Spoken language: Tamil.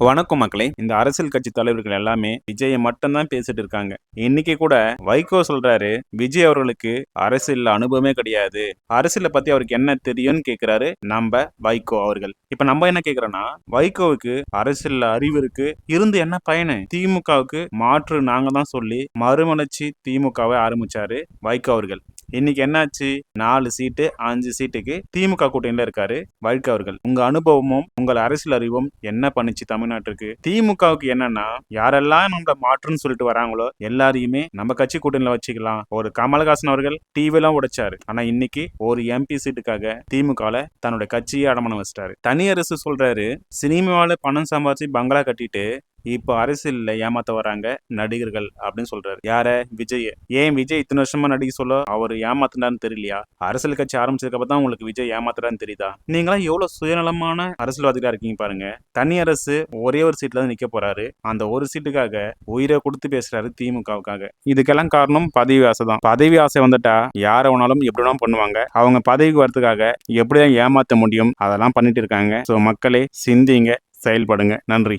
வணக்கம் மக்களே. இந்த அரசியல் கட்சி தலைவர்கள் எல்லாமே விஜயை மட்டும்தான் பேசிட்டு இருக்காங்க. இன்னைக்கு கூட வைகோ சொல்றாரு விஜய் அவர்களுக்கு அரசியல் அனுபவமே கிடையாது. அரசியலை பத்தி அவருக்கு என்ன தெரியும்னு கேக்குறாரு நம்ம வைகோ அவர்கள். இப்ப நம்ம என்ன கேக்குறோம்னா வைகோவுக்கு அரசியல் அறிவு இருக்கு. இருந்து என்ன பயனு? திமுகவுக்கு மாற்று நாங்க தான் சொல்லி மறுமலர்ச்சி திமுகவை ஆரம்பிச்சாரு வைகோ அவர்கள். இன்னைக்கு என்னாச்சு? நாலு சீட்டு அஞ்சு சீட்டுக்கு திமுக கூட்டணியில இருக்காரு வைகோ அவர்கள். உங்க அனுபவமும் உங்கள் அரசியல் அறிவும் என்ன பண்ணுச்சு தமிழ்நாட்டுக்கு? திமுகவுக்கு என்னன்னா யாரெல்லாம் நம்மள மாற்றுன்னு சொல்லிட்டு வராங்களோ எல்லாரையுமே நம்ம கட்சி கூட்டணியில வச்சுக்கலாம். ஒரு கமலஹாசன் அவர்கள் டிவி எல்லாம் உடைச்சாரு. ஆனா இன்னைக்கு ஒரு எம்பி சீட்டுக்காக திமுகல தன்னோட கட்சியை அடமானம் வச்சிட்டாரு. தனி அரசு சொல்றாரு சினிமாவில பணம் சம்பாதிச்சு பங்களா கட்டிட்டு இப்போ அரசியலில் ஏமாத்த வராங்க நடிகர்கள் அப்படின்னு சொல்றாரு. யார? விஜய். ஏன் விஜய் இத்தனை வருஷமா நடிக்க சொல்ல? அவர் ஏமாத்தினான்னு தெரியலையா? அரசியல் கட்சி ஆரம்பிச்சதுக்கு தான் உங்களுக்கு விஜய் ஏமாத்துறான்னு தெரியுதா? நீங்களாம் எவ்வளவு சுயநலமான அரசியல்வாதிகளா இருக்கீங்க பாருங்க. தனி அரசு ஒரே ஒரு சீட்ல தான் நிக்க போறாரு. அந்த ஒரு சீட்டுக்காக உயிரை கொடுத்து பேசுறாரு திமுகவுக்காக. இதுக்கெல்லாம் காரணம் பதவி ஆசை தான் பதவி ஆசை வந்துட்டா யார வேணாலும் எப்படி வேணாலும் பண்ணுவாங்க. அவங்க பதவிக்கு வரதுக்காக எப்படிதான் ஏமாத்த முடியும்? அதெல்லாம் பண்ணிட்டு இருக்காங்க. ஸோ மக்களே சிந்திங்க செயல்படுங்க. நன்றி.